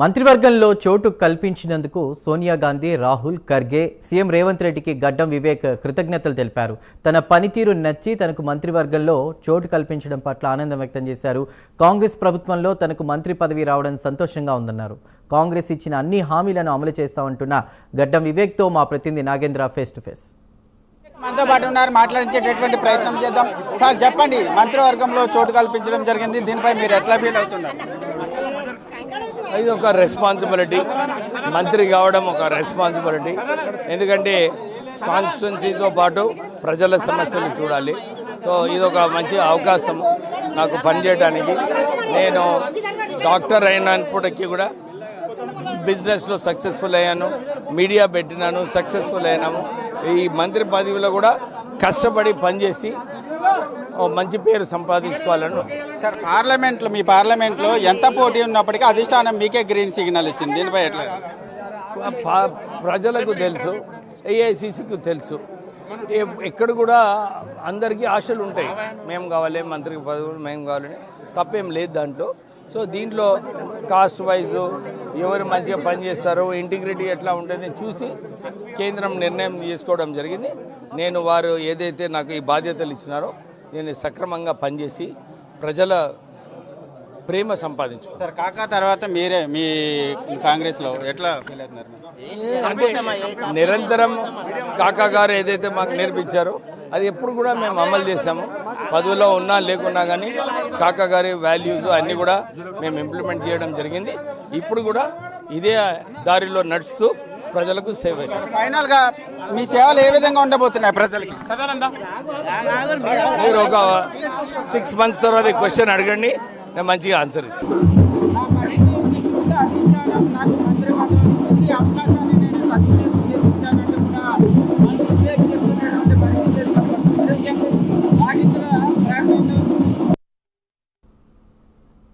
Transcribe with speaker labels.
Speaker 1: మంత్రివర్గంలో చోటు కల్పించినందుకు సోనియా గాంధీ రాహుల్ ఖర్గే సీఎం రేవంత్ రెడ్డికి గడ్డం వివేక్ కృతజ్ఞతలు తెలిపారు. తన పనితీరు నచ్చి తనకు మంత్రివర్గంలో చోటు కల్పించడం పట్ల ఆనందం వ్యక్తం చేశారు. కాంగ్రెస్ ప్రభుత్వంలో తనకు మంత్రి పదవి రావడం సంతోషంగా ఉందన్నారు. కాంగ్రెస్ ఇచ్చిన అన్ని హామీలను అమలు చేస్తామంటున్న గడ్డం వివేక్తో మా ప్రతినిధి నాగేంద్ర ఫేస్ టు ఫేస్.
Speaker 2: మనతో పాటు ఉన్నారు మాట్లాడించేటటువంటి ప్రయత్నం చేద్దాం. సార్ చెప్పండి మంత్రివర్గంలో చోటు కల్పించడం జరిగింది. దీనిపై మీరు ఎట్లా ఫీల్ అవుతున్నారు?
Speaker 3: ఇది ఒక రెస్పాన్సిబిలిటీ మంత్రి కావడం ఒక రెస్పాన్సిబిలిటీ ఎందుకంటే కాన్స్టిట్యున్సీతో పాటు ప్రజల సమస్యలు చూడాలి. సో ఇది ఒక మంచి అవకాశం నాకు పనిచేయడానికి నేను డాక్టర్ అయినప్పటికీ కూడా బిజినెస్లో సక్సెస్ఫుల్ అయ్యాను. మీడియా పెట్టినాను సక్సెస్ఫుల్ అయినాము. ఈ మంత్రి పదవిలో కూడా కష్టపడి పనిచేసి మంచి పేరు సంపాదించుకోవాలని.
Speaker 2: సార్ పార్లమెంట్లో మీ పార్లమెంట్లో ఎంత పోటీ ఉన్నప్పటికీ అధిష్టానం మీకే గ్రీన్ సిగ్నల్ ఇచ్చింది. దీనిపై ఎట్లా?
Speaker 3: ప్రజలకు తెలుసు ఏఐసిసికి తెలుసు. ఎక్కడ కూడా అందరికీ ఆశలు ఉంటాయి. మేము కావాలి మంత్రికి పదవులు మేము కావాలని తప్పేం లేదు దాంట్లో. సో దీంట్లో కాస్ట్ వైజ్ ఎవరు మంచిగా పనిచేస్తారో ఇంటిగ్రిటీ ఎట్లా ఉంటుంది చూసి కేంద్రం నిర్ణయం తీసుకోవడం జరిగింది. నేను వారు ఏదైతే నాకు ఈ బాధ్యతలు ఇచ్చినారో నేను సక్రమంగా పనిచేసి ప్రజల ప్రేమ సంపాదించు
Speaker 2: సార్ కాకా తర్వాత మీరే మీ కాంగ్రెస్లో ఎట్లా
Speaker 3: నిరంతరం కాకా గారు ఏదైతే మాకు నేర్పించారో అది ఎప్పుడు కూడా మేము అమలు చేసాము పదవిలో ఉన్నా లేకున్నా కానీ కాకా గారి వాల్యూస్ అన్నీ కూడా మేము ఇంప్లిమెంట్ చేయడం జరిగింది. ఇప్పుడు కూడా ఇదే దారిలో నడుస్తూ ప్రజలకు సేవ.
Speaker 2: ఫైనల్గా మీ సేవలు ఏ విధంగా ఉండబోతున్నాయి ప్రజలకి?
Speaker 3: మీరు ఒక సిక్స్ మంత్స్ తర్వాత క్వశ్చన్ అడగండి నేను మంచిగా ఆన్సర్ ఇస్తాను.